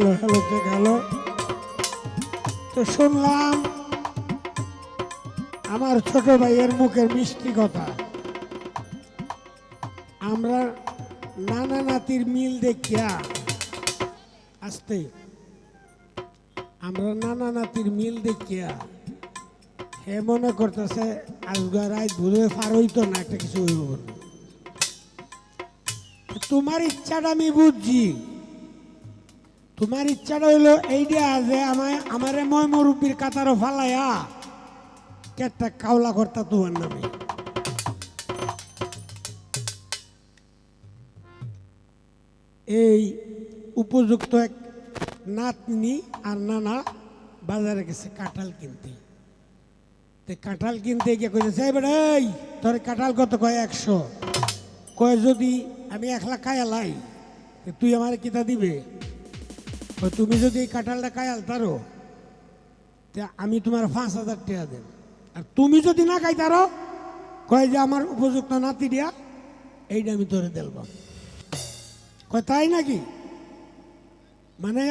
Hello hello check hello তো শুনলাম আমার ছোট ভাইয়ের মুখের মিষ্টি কথা। আমরা নানা নাতির মিল দেখিয়া আসতে, আমরা নানা নাতির মিল দেখিয়া হে মনে করতেছে, আজগা রাত বুধে পার হইতো না, একটা কিছু হইব। তোমার ইচ্ছাটা আমি বুঝছি। তোমার ইচ্ছাটা হইল এইটা যে আমায়, আমারে ময় মুরব্বীর কাতারও ফালাইয়া কেটটা কাওলা কর্তা তোমার নামে। এই উপযুক্ত এক নাতনি আর নানা বাজারে গেছে কাঁঠাল কিনতে। তে কাঁঠাল কিনতে গিয়ে কইছে বেটা, এই, তোর কাঁঠাল কত কয়? একশো। কয়, যদি আমি এক লাখ তে তুই আমার কিতা দিবে? তুমি যদি এই কাঁঠালটা খায়াল তারো আমি তোমার পাঁচ হাজার টাকা দেব। আর তুমি যদি না খাই তারো, কয় যে আমার উপযুক্ত নাতি দিয়া এইটা আমি তোরে দেলবাম কয় তাই নাকি? মানে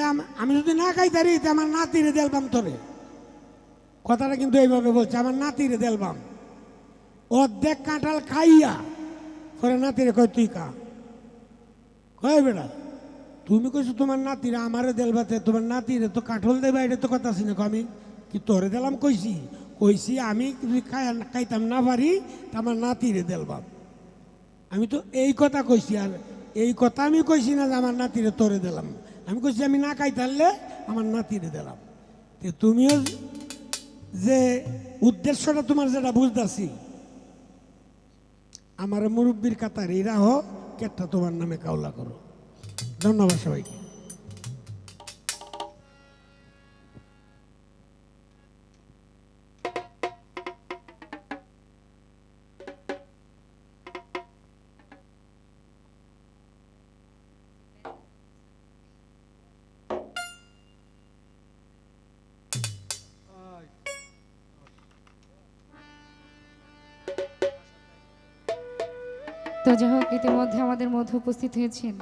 আমি যদি না খাই তারি, তে আমার নাতিরে দেলবাম তোরে। কথাটা কিন্তু এইভাবে বলছে, আমার নাতিরে দেলবাম। অর্ধেক কাঁঠাল খাইয়া, পরে নাতিরে কয়, তুই কা কয় বেটা তুমি কইছো তোমার নাতিরে আমারে দেলবাতে তোমার নাতিরে তো কাঠল দেবা, এটা তো কথা শুনে আমি কি তোরে দিলাম কইছি? কইছি আমি খাইতাম না পারি আমার নাতিরে দেলবাম আমি তো এই কথা কইছি আর এই কথা আমি কইছি না যে আমার নাতিরে তোরে দিলাম। আমি কইছি আমি না খাই তাহলে আমার নাতিরে দিলাম। তে তুমিও যে উদ্দেশ্যটা তোমার যেটা বুঝতেছি, আমার মুরব্বীর কাতার, এরা হো, কেটটা তোমার নামে কাউলা করো। ধন্যবাদ সবাইকে। তো যাই হোক ইতিমধ্যে আমাদের মধ্যে উপস্থিত হয়েছেন।